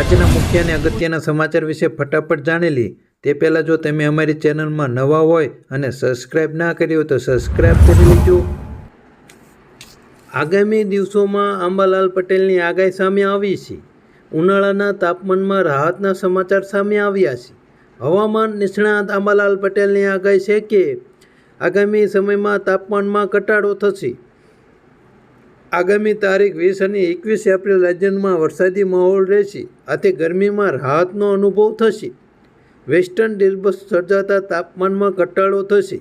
આજના મુખ્ય અને અગત્યના સમાચાર વિશે ફટાફટ જાણી લી. તે પહેલાં જો તમે અમારી ચેનલમાં નવા હોય અને સબસ્ક્રાઈબ ના કરી હોય તો સબસ્ક્રાઈબ કરી લેજો. આગામી દિવસોમાં આંબાલાલ પટેલની આગાહી સામે આવી છે. ઉનાળાના તાપમાનમાં રાહતના સમાચાર સામે આવ્યા છે. હવામાન નિષ્ણાત આંબાલાલ પટેલની આગાહી છે કે આગામી સમયમાં તાપમાનમાં ઘટાડો થશે. આગામી તારીખ વીસ અને એકવીસ એપ્રિલ રાજ્યમાં વરસાદી માહોલ રહેશે. આથી ગરમીમાં રાહતનો અનુભવ થશે. વેસ્ટર્ન ડિસ્ટર્બન્સ સર્જાતા તાપમાનમાં ઘટાડો થશે.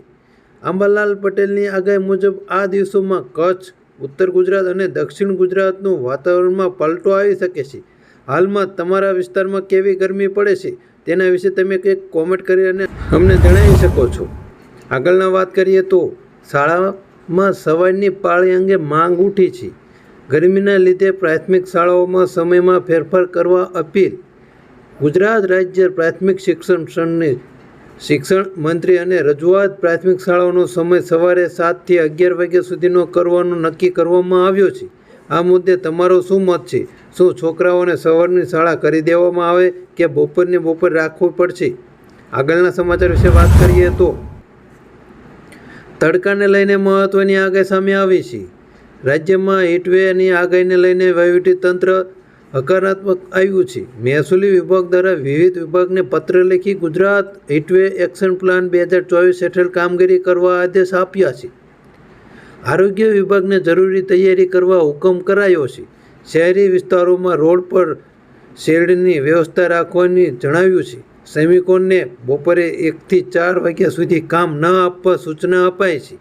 આંબાલાલ પટેલની આગાહી મુજબ આ દિવસોમાં કચ્છ, ઉત્તર ગુજરાત અને દક્ષિણ ગુજરાતનું વાતાવરણમાં પલટો આવી શકે છે. હાલમાં તમારા વિસ્તારમાં કેવી ગરમી પડે છે તેના વિશે તમે કંઈક કોમેન્ટ કરી અને અમને જણાવી શકો છો. આગળના વાત કરીએ તો શાળામાં સવારની પાળી અંગે માંગ ઉઠી છે. ગરમીના લીધે પ્રાથમિક શાળાઓમાં સમયમાં ફેરફાર કરવા અપીલ. ગુજરાત રાજ્ય પ્રાથમિક શિક્ષણ સંઘની શિક્ષણ મંત્રી અને રજૂઆત પ્રાથમિક શાળાઓનો સમય સવારે સાતથી અગિયાર વાગ્યા સુધીનો કરવાનો નક્કી કરવામાં આવ્યો છે. આ મુદ્દે તમારો શું મત છે? શું છોકરાઓને સવારની શાળા કરી દેવામાં આવે કે બપોરની બપોર રાખવું પડશે? આગળના સમાચાર વિશે વાત કરીએ તો તડકાને લઈને મહત્ત્વની આગાહી સામે આવી છે. રાજ્યમાં હીટવેની આગાહીને લઈને વહીવટીતંત્ર હકારાત્મક આવ્યું છે. મહેસૂલી વિભાગ દ્વારા વિવિધ વિભાગને પત્ર લખી ગુજરાત હીટવે એક્શન પ્લાન બે હજાર ચોવીસ હેઠળ કામગીરી કરવા આદેશ આપ્યા છે. આરોગ્ય વિભાગને જરૂરી તૈયારી કરવા હુકમ કરાયો છે. શહેરી વિસ્તારોમાં રોડ પર શેડની વ્યવસ્થા રાખવાની જણાવ્યું છે. શ્રમિકોને બપોરે એકથી ચાર વાગ્યા સુધી કામ ન આપવા સૂચના અપાય છે.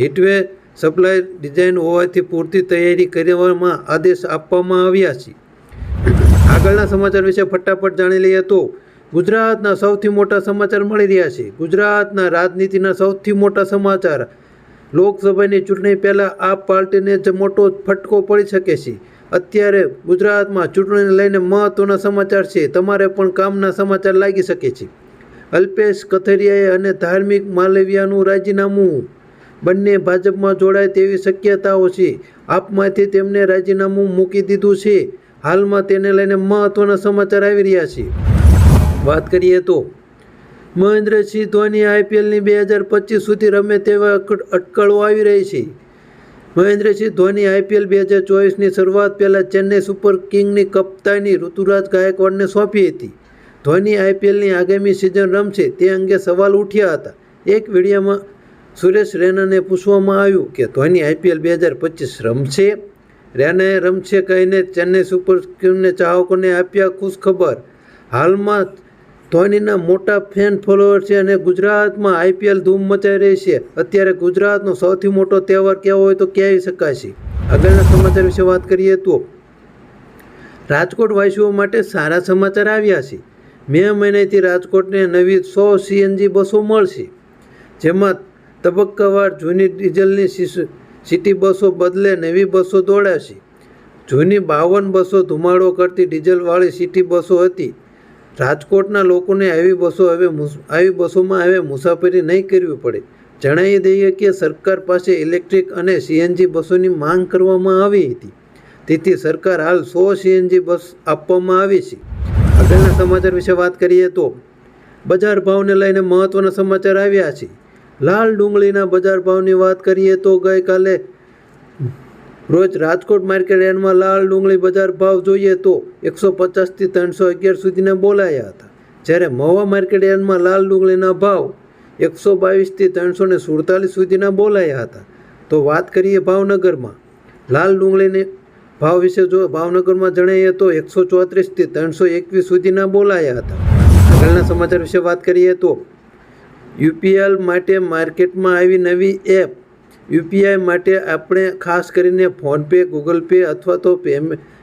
હીટવે સપ્લાય ડિઝાઇન હોવાથી પૂરતી તૈયારી કરવામાં આદેશ આપવામાં આવ્યા છે. આગળના સમાચાર વિશે ફટાફટ જાણી લઈએ તો, ગુજરાતના સૌથી મોટા સમાચાર મળી રહ્યા છે. ગુજરાતના રાજનીતિના સૌથી મોટા સમાચાર લોકસભાની ચૂંટણી પહેલાં આ પાર્ટીને જ મોટો ફટકો પડી શકે છે. અત્યારે ગુજરાતમાં ચૂંટણીને લઈને મહત્ત્વના સમાચાર છે. તમારે પણ કામના સમાચાર લાગી શકે છે. અલ્પેશ કથરિયાએ અને ધાર્મિક માલવિયાનું રાજીનામું. બંને ભાજપમાં જોડાય તેવી શક્યતાઓ છે. આપમાંથી તેમને રાજીનામું મૂકી દીધું છે. હાલમાં તેને લઈને મહત્ત્વના સમાચાર આવી રહ્યા છે. વાત કરીએ તો મહેન્દ્રસિંહ ધોની આઈપીએલની બે હજાર પચીસ સુધી રમે તેવા અટકળો આવી રહી છે. મહેન્દ્રસિંહ ધોની આઈપીએલ બે હજાર ચોવીસની શરૂઆત પહેલાં ચેન્નઈ સુપર કિંગની કપ્તાની ઋતુરાજ ગાયકવાડને સોંપી હતી. ધોની આઈપીએલની આગામી સિઝન રમશે તે અંગે સવાલ ઉઠ્યા હતા. એક વિડીયોમાં સુરેશ રૈનાને પૂછવામાં આવ્યું કે, ધોની આઈપીએલ બે હજાર પચીસ રમશે? રૈનાએ રમશે કહીને ચેન્નઈ સુપર કિંગને ચાહકોને આપ્યા ખુશખબર. હાલમાં ધોનીના મોટા ફેન ફોલોઅર છે અને ગુજરાતમાં આઈપીએલ ધૂમ મચાઈ રહી છે. અત્યારે ગુજરાતનો સૌથી મોટો તહેવાર કહેવો હોય તો કહેવી શકાશે? આગળના સમાચાર વિશે વાત કરીએ તો, રાજકોટ વાસીઓ માટે સારા સમાચાર આવ્યા છે. મે મહિનાથી રાજકોટને નવી સો સીએનજી બસો મળશે. જેમાં તબક્કાવાર જૂની ડીઝલની સિટી બસો બદલે નવી બસો દોડાશે. જૂની બાવન બસો ધુમાડો કરતી ડીઝલવાળી સિટી બસો હતી. રાજકોટના લોકોને આવી બસો હવે આવી બસોમાં હવે મુસાફરી નહીં કરવી પડે. જણાવી દઈએ કે સરકાર પાસે ઇલેક્ટ્રિક અને સીએનજી બસોની માંગ કરવામાં આવી હતી. તેથી સરકાર હાલ સો સીએનજી બસ આપવામાં આવી છે. આગળના સમાચાર વિશે વાત કરીએ તો, બજાર ભાવને લઈને મહત્ત્વના સમાચાર આવ્યા છે. લાલ ડુંગળીના બજાર ભાવની વાત કરીએ તો ગઈકાલે રોજ રાજકોટ માર્કેટ યાર્ડમાં લાલ ડુંગળી બજાર ભાવ જોઈએ તો એકસો પચાસથી ત્રણસો અગિયાર સુધીના બોલાયા હતા. જ્યારે મહુવા માર્કેટ યાર્ડમાં લાલ ડુંગળીના ભાવ એકસો બાવીસથી ત્રણસો ને સુડતાલીસ સુધીના બોલાયા હતા. તો વાત કરીએ ભાવનગરમાં. લાલ ડુંગળીને ભાવ વિશે જો ભાવનગરમાં જણાવીએ તો એકસો ચોત્રીસથી ત્રણસો એકવીસ સુધીના બોલાયા હતા. આગળના સમાચાર વિશે વાત કરીએ તો યુપીએલ માટે માર્કેટમાં આવી નવી એપ યુપીઆઈ માટે આપણે ખાસ કરીને ફોનપે ગૂગલ પે અથવા તો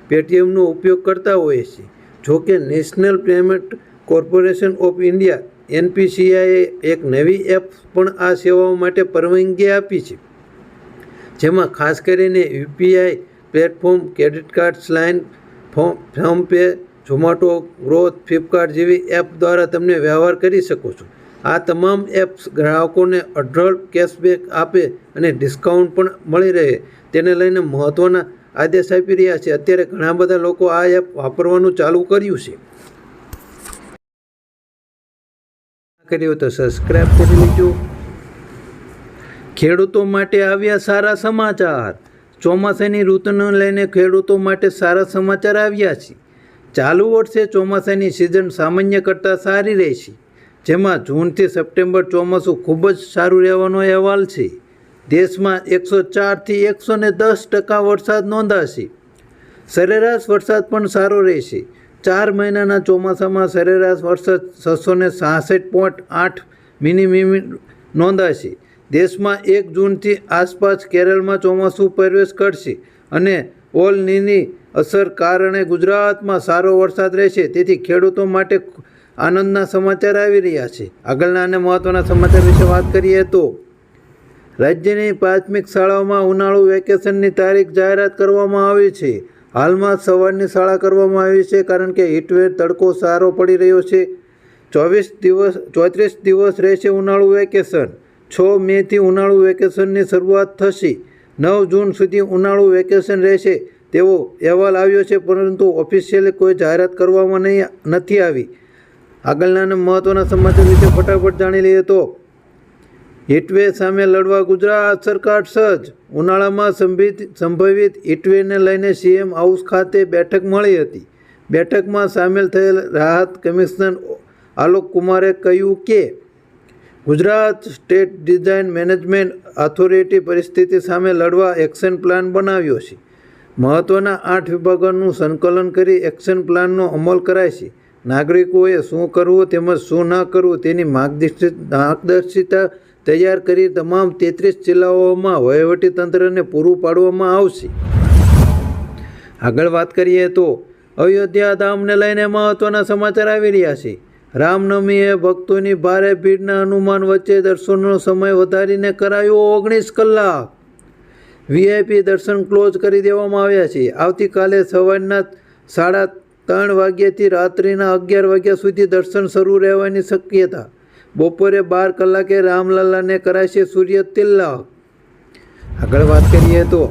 પેટીએમનો ઉપયોગ કરતા હોઈએ છીએ. જોકે National Payment Corporation of India એનપીસીઆઈએ એક નવી એપ પણ આ સેવાઓ માટે પરવાનગી આપી છે. જેમાં ખાસ કરીને UPI platform, credit card સ્લાઇન phone PhonePe Zomato, Groww, Flipkart જેવી એપ દ્વારા તમને વ્યવહાર કરી શકો છો. આ તમામ એપ્સ ગ્રાહકોને અઢળ કેશબેક આપે અને ડિસ્કાઉન્ટ પણ મળી રહે. તેને લઈને મહત્ત્વના આદેશ આપી રહ્યા છે. અત્યારે ઘણા બધા લોકો આ એપ વાપરવાનું ચાલુ કર્યું છે. કર્યું તો સબસ્ક્રાઈબ કરી લેજો. ખેડૂતો માટે આવ્યા સારા સમાચાર. ચોમાસાની ઋતુને લઈને ખેડૂતો માટે સારા સમાચાર આવ્યા છે. ચાલુ વર્ષે ચોમાસાની સિઝન સામાન્ય કરતાં સારી રહેશે. જેમાં જૂનથી સપ્ટેમ્બર ચોમાસું ખૂબ જ સારું રહેવાનો અહેવાલ છે. દેશમાં એકસો ચારથી એકસો ને દસ ટકા વરસાદ નોંધાશે. સરેરાશ વરસાદ પણ સારો રહેશે. ચાર મહિનાના ચોમાસામાં સરેરાશ વરસાદ છસો ને સાસઠ પોઈન્ટ આઠ મિલીમીટર નોંધાશે. દેશમાં એક જૂનથી આસપાસ કેરળમાં ચોમાસું પ્રવેશ કરશે અને ઓલ નીની અસર કારણે ગુજરાતમાં સારો વરસાદ રહેશે. તેથી ખેડૂતો માટે આનંદના સમાચાર આવી રહ્યા છે. આગળના અને મહત્ત્વના સમાચાર વિશે વાત કરીએ તો, રાજ્યની પ્રાથમિક શાળાઓમાં ઉનાળુ વેકેશનની તારીખ જાહેરાત કરવામાં આવી છે. હાલમાં સવારની શાળા કરવામાં આવી છે કારણ કે હીટવેર તડકો સારો પડી રહ્યો છે. ચોવીસ દિવસ, ચોત્રીસ દિવસ રહેશે ઉનાળુ વેકેશન. છ મેથી ઉનાળુ વેકેશનની શરૂઆત થશે. નવ જૂન સુધી ઉનાળુ વેકેશન રહેશે તેવો અહેવાલ આવ્યો છે, પરંતુ ઓફિશિયલી કોઈ જાહેરાત કરવામાં નહીં, નથી આવી. આગળના મહત્ત્વના સમાચાર વિશે ફટાફટ જાણી લઈએ તો. હીટવે સામે લડવા ગુજરાત સરકાર સજ્જ. ઉનાળામાં સંભિત સંભવિત હીટવેને લઈને સીએમ હાઉસ ખાતે બેઠક મળી હતી. બેઠકમાં સામેલ થયેલ રાહત કમિશનર આલોક કુમારે કહ્યું કે, Gujarat state design management authority પરિસ્થિતિ સામે લડવા એક્શન પ્લાન બનાવ્યો છે. મહત્ત્વના આઠ વિભાગોનું સંકલન કરી એક્શન પ્લાનનો અમલ કરાય છે. નાગરિકોએ શું કરવું તેમજ શું ન કરવું તેની માર્ગદર્શિત માર્ગદર્શિતા તૈયાર કરી તમામ તેત્રીસ જિલ્લાઓમાં વહીવટીતંત્રને પૂરું પાડવામાં આવશે. આગળ વાત કરીએ તો અયોધ્યા ધામને લઈને મહત્ત્વના સમાચાર આવી રહ્યા છે. રામનવમીએ ભક્તોની ભારે ભીડના અનુમાન વચ્ચે દર્શનનો સમય વધારીને કરાયો ઓગણીસ કલાક. વીઆઈપી દર્શન ક્લોઝ કરી દેવામાં આવ્યા છે. આવતીકાલે સવારના સાડા ત્રણ વાગ્યાથી રાત્રિના અગિયાર વાગ્યા સુધી દર્શન શરૂ રહેવાની શક્યતા. બપોરે બાર કલાકે રામલલ્લાને કરાશે સૂર્ય તિલ્લા આગળ વાત કરીએ તો,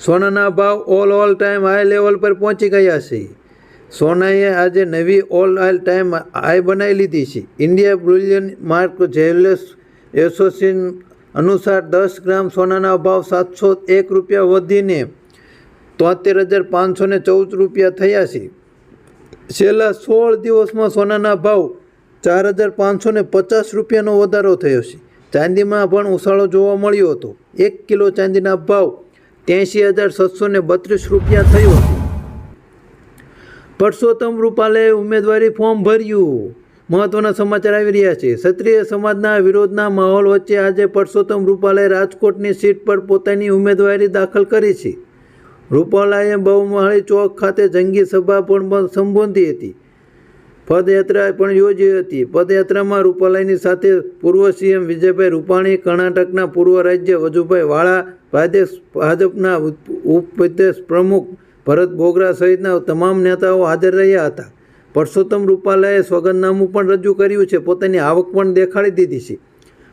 સોનાના ભાવ all all time high level પર પહોંચી ગયા છે. સોનાએ આજે નવી ઓલ ઓલ ટાઈમ હાઈ બનાવી લીધી છે. India bullion mark jewellers association અનુસાર દસ ગ્રામ સોનાના ભાવ સાતસો એક રૂપિયા વધીને તોતેર હજાર પાંચસો ને ચૌદ રૂપિયા થયા છે. છેલ્લા સોળ દિવસમાં સોનાના ભાવ ચાર હજાર પાંચસો ને પચાસ રૂપિયાનો વધારો થયો છે. ચાંદીમાં પણ ઉછાળો જોવા મળ્યો હતો. એક કિલો ચાંદીના ભાવ ત્યાંસી હજાર સાતસો ને બત્રીસ રૂપિયા થયો હતો પરસોત્તમ રૂપાલે ઉમેદવારી ફોર્મ ભર્યું. મહત્વના સમાચાર આવી રહ્યા છે. ક્ષત્રિય સમાજના વિરોધના માહોલ વચ્ચે આજે પરસોત્તમ રૂપાલે રાજકોટની સીટ પર પોતાની ઉમેદવારી દાખલ કરી છે. રૂપાલાએ બહુમાળી ચોક ખાતે જંગી સભા પણ સંબોધી હતી. પદયાત્રા પણ યોજી હતી. પદયાત્રામાં રૂપાલાની સાથે પૂર્વ સીએમ વિજયભાઈ રૂપાણી, કર્ણાટકના પૂર્વ રાજ્ય વજુભાઈ વાળા, ભાજપ ભાજપના ઉપપ્રદેશ પ્રમુખ ભરત બોગરા સહિતના તમામ નેતાઓ હાજર રહ્યા હતા. પરસોત્તમ રૂપાલાએ સોગંદનામું પણ રજૂ કર્યું છે. પોતાની આવક પણ દેખાડી દીધી છે.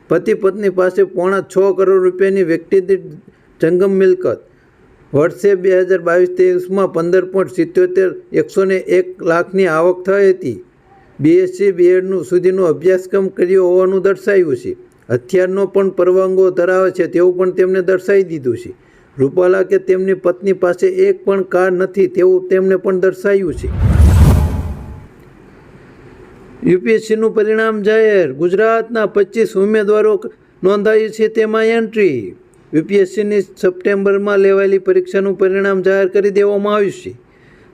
પતિ પત્ની પાસે પોણા છ કરોડ રૂપિયાની વ્યક્તિગત જંગમ મિલકત વર્ષે બે હજાર બાવીસ ત્રેવીસમાં પંદર પોઈન્ટ સિત્યોતેર એકસો ને એક લાખની આવક થઈ હતી. બીએસસી બીએડનું સુધીનો અભ્યાસક્રમ કર્યો હોવાનું દર્શાવ્યું છે. હથિયારનો પણ પરવાનગો ધરાવે છે તેવું પણ તેમને દર્શાવી દીધું છે. રૂપાલા કે તેમની પત્ની પાસે એક પણ કાર નથી તેવું તેમને પણ દર્શાવ્યું છે. યુપીએસસીનું પરિણામ જાહેર. ગુજરાતના પચીસ ઉમેદવારો નોંધાયું છે તેમાં એન્ટ્રી. યુપીએસસીની સપ્ટેમ્બરમાં લેવાયેલી પરીક્ષાનું પરિણામ જાહેર કરી દેવામાં આવ્યું છે.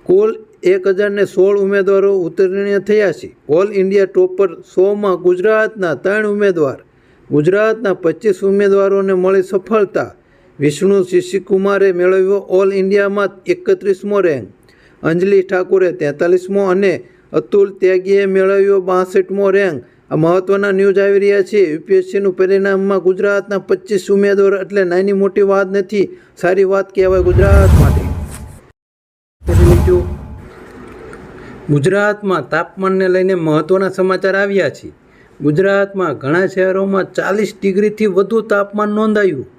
કુલ એક હજારને સોળ ઉમેદવારો ઉત્તીર્ણ થયા છે. ઓલ ઇન્ડિયા ટોપર સોમાં ગુજરાતના ત્રણ ઉમેદવાર, ગુજરાતના પચીસ ઉમેદવારોને મળી સફળતા. વિષ્ણુ શિશિકુમારે મેળવ્યો ઓલ ઇન્ડિયામાં એકત્રીસમો રેન્ક. અંજલિ ઠાકુરે તેતાલીસમો અને અતુલ ત્યાગીએ મેળવ્યો બાસઠમો રેન્ક. આ મહત્ત્વના ન્યૂઝ આવી રહ્યા છે. યુપીએસસીનું પરિણામમાં ગુજરાતના પચીસ ઉમેદવાર એટલે નાની મોટી વાત નથી સારી વાત કહેવાય ગુજરાત માટે. ગુજરાતમાં તાપમાનને લઈને મહત્ત્વના સમાચાર આવ્યા છે. ગુજરાતમાં ઘણા શહેરોમાં ચાલીસ ડિગ્રીથી વધુ તાપમાન નોંધાયું.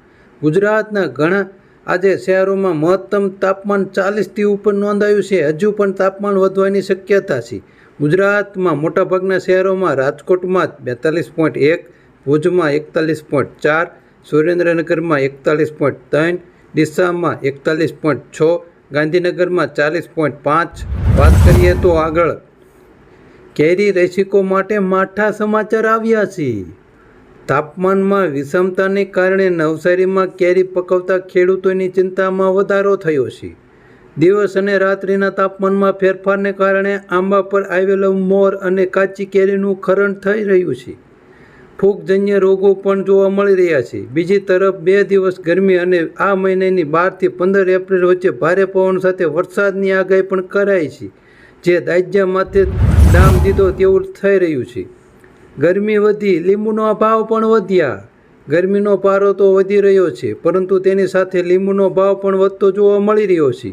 ગુજરાતના ઘણા આજે શહેરોમાં મહત્તમ તાપમાન ચાલીસથી ઉપર નોંધાયું છે. હજુ પણ તાપમાન વધવાની શક્યતા છે. ગુજરાતમાં મોટાભાગના શહેરોમાં રાજકોટમાં બેતાલીસ પોઈન્ટ એક, ભુજમાં એકતાલીસ પોઈન્ટ ચાર, સુરેન્દ્રનગરમાં એકતાલીસ પોઈન્ટ ત્રણ, ડીસામાં એકતાલીસ પોઈન્ટ છ, ગાંધીનગરમાં ચાલીસ પોઈન્ટ પાંચ. વાત કરીએ તો આગળ. કેરી રસિકો માટે માઠા સમાચાર આવ્યા છે. તાપમાનમાં વિષમતાને કારણે નવસારીમાં કેરી પકવતા ખેડૂતોની ચિંતામાં વધારો થયો છે. દિવસ અને રાત્રિના તાપમાનમાં ફેરફારને કારણે આંબા પર આવેલો મોર અને કાચી કેરીનું ખરણ થઈ રહ્યું છે. ફૂગજન્ય રોગો પણ જોવા મળી રહ્યા છે. બીજી તરફ બે દિવસ ગરમી અને આ મહિનાની બારથી પંદર એપ્રિલ વચ્ચે ભારે પવન સાથે વરસાદની આગાહી પણ કરાઈ છે, જે દાજ્યા માથે દામ દીધો તેવું થઈ રહ્યું છે. ગરમી વધી, લીંબુનો ભાવ પણ વધ્યા. ગરમીનો પારો તો વધી રહ્યો છે, પરંતુ તેની સાથે લીંબુનો ભાવ પણ વધતો જોવા મળી રહ્યો છે.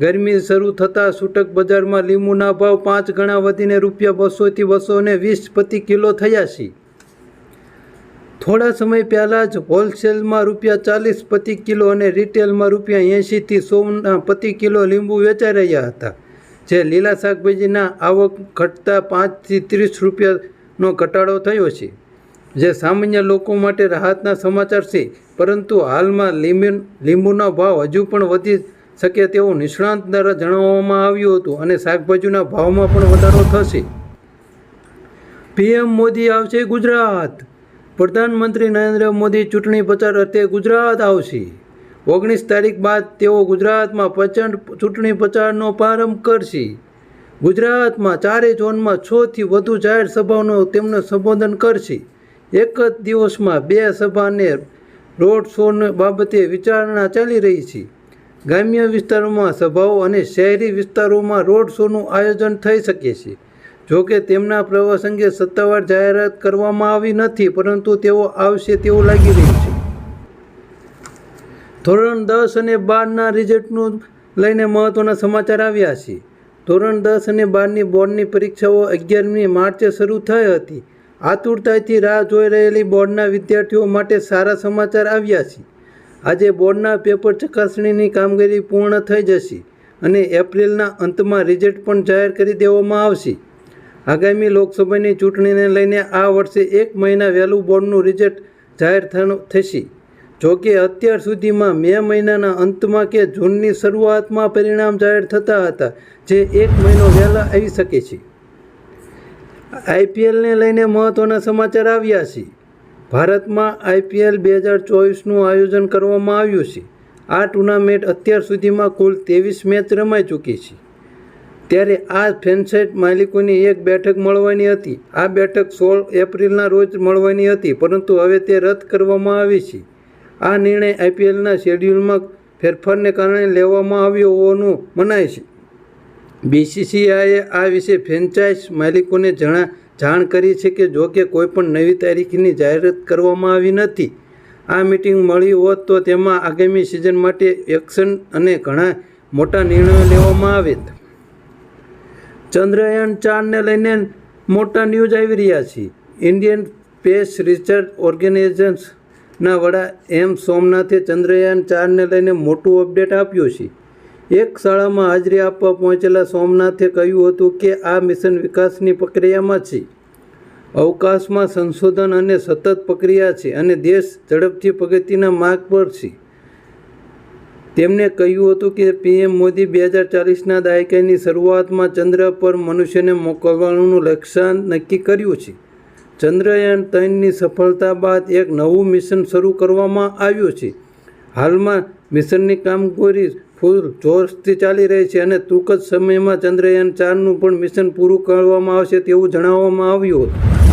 ગરમી શરૂ થતાં છૂટક બજારમાં લીંબુના ભાવ પાંચ ગણા વધીને રૂપિયા બસોથી બસો ને વીસ પ્રતિ કિલો થયા છે. થોડા સમય પહેલાં જ હોલસેલમાં રૂપિયા ચાલીસ પ્રતિ કિલો અને રિટેલમાં રૂપિયા એંશીથી સોના પ્રતિ કિલો લીંબુ વેચાઈ રહ્યા હતા, જે લીલા શાકભાજીના આવક ઘટતા પાંચથી ત્રીસ રૂપિયાનો ઘટાડો થયો છે, જે સામાન્ય લોકો માટે રાહતના સમાચાર છે. પરંતુ હાલમાં લીંબુ લીંબુનો ભાવ હજુ પણ વધી શકે તેવું નિષ્ણાંત દ્વારા જણાવવામાં આવ્યું હતું અને શાકભાજીના ભાવમાં પણ વધારો થશે. પીએમ મોદી આવશે ગુજરાત. પ્રધાનમંત્રી નરેન્દ્ર મોદી ચૂંટણી પ્રચાર અર્થે ગુજરાત આવશે. ઓગણીસ તારીખ બાદ તેઓ ગુજરાતમાં પ્રચંડ ચૂંટણી પ્રચારનો પ્રારંભ કરશે. ગુજરાતમાં ચારે ઝોનમાં છથી વધુ જાહેર સભાઓનો તેમને સંબોધન કરશે. એક જ દિવસમાં બે સભાને રોડ શો બાબતે વિચારણા ચાલી રહી છે. ગ્રામ્ય વિસ્તારોમાં સભાઓ અને શહેરી વિસ્તારોમાં રોડ શોનું આયોજન થઈ શકે છે. જોકે તેમના પ્રવાસ અંગે સત્તાવાર જાહેરાત કરવામાં આવી નથી, પરંતુ તેઓ આવશે તેવું લાગી રહ્યું છે. ધોરણ દસ અને બારના રિઝલ્ટનું લઈને મહત્ત્વના સમાચાર આવ્યા છે. ધોરણ દસ અને બારની બોર્ડની પરીક્ષાઓ અગિયારમી માર્ચે શરૂ થઈ હતી. આતુરતાથી રાહ જોઈ રહેલી બોર્ડના વિદ્યાર્થીઓ માટે સારા સમાચાર આવ્યા છે. આજે બોર્ડના પેપર ચકાસણીની કામગીરી પૂર્ણ થઈ જશે અને એપ્રિલના અંતમાં રિઝલ્ટ પણ જાહેર કરી દેવામાં આવશે. આગામી લોકસભાની ચૂંટણીને લઈને આ વર્ષે એક મહિના વહેલું બોર્ડનું રિઝલ્ટ જાહેર થશે. જોકે અત્યાર સુધીમાં મે મહિનાના અંતમાં કે જૂનની શરૂઆતમાં પરિણામ જાહેર થતા હતા, જે એક મહિનો વહેલા આવી શકે છે. આઈપીએલને લઈને મહત્ત્વના સમાચાર આવ્યા છે. ભારતમાં આઈપીએલ બે હજાર ચોવીસનું આયોજન કરવામાં આવ્યું છે. આ ટુર્નામેન્ટ અત્યાર સુધીમાં કુલ ત્રેવીસ મેચ રમાઈ ચૂકી છે. ત્યારે આ ફેન્સેટ માલિકોની એક બેઠક મળવાની હતી. આ બેઠક સોળ એપ્રિલના રોજ મળવાની હતી, પરંતુ હવે તે રદ કરવામાં આવી છે. આ નિર્ણય આઈપીએલના શેડ્યુલમાં ફેરફારને કારણે લેવામાં આવ્યો હોવાનું મનાય છે. બીસીસીઆઈએ આ વિશે ફ્રેન્ચાઇઝ માલિકોને જણા જાણ કરી છે કે જો કે કોઈપણ નવી તારીખની જાહેરાત કરવામાં આવી નથી. આ મિટિંગ મળી હોત તો તેમાં આગામી સિઝન માટે એક્શન અને ઘણા મોટા નિર્ણયો લેવામાં આવે ચંદ્રયાન ચારને લઈને મોટા ન્યૂઝ આવી રહ્યા છે. ઇન્ડિયન સ્પેસ રિસર્ચ ઓર્ગેનાઇઝેશનના વડા એમ સોમનાથે ચંદ્રયાન ચારને લઈને મોટું અપડેટ આપ્યું છે. એક શાળામાં હાજરી આપવા પહોંચેલા સોમનાથે કહ્યું હતું કે આ મિશન વિકાસની પ્રક્રિયામાં છે. અવકાશમાં સંશોધન અને સતત પ્રક્રિયા છે અને દેશ ઝડપથી પ્રગતિના માર્ગ પર છે. તેમણે કહ્યું હતું કે પીએમ મોદી બે હજાર ચાલીસના દાયકાની શરૂઆતમાં ચંદ્ર પર મનુષ્યને મોકલવાનું લક્ષ્યાંક નક્કી કર્યું છે. ચંદ્રયાન ત્રણની સફળતા બાદ એક નવું મિશન શરૂ કરવામાં આવ્યું છે. હાલમાં મિશનની કામગીરી ફૂલ જોશથી ચાલી રહી છે અને ટૂંક જ સમયમાં ચંદ્રયાન ચારનું પણ મિશન પૂરું કરવામાં આવશે તેવું જણાવવામાં આવ્યું હતું.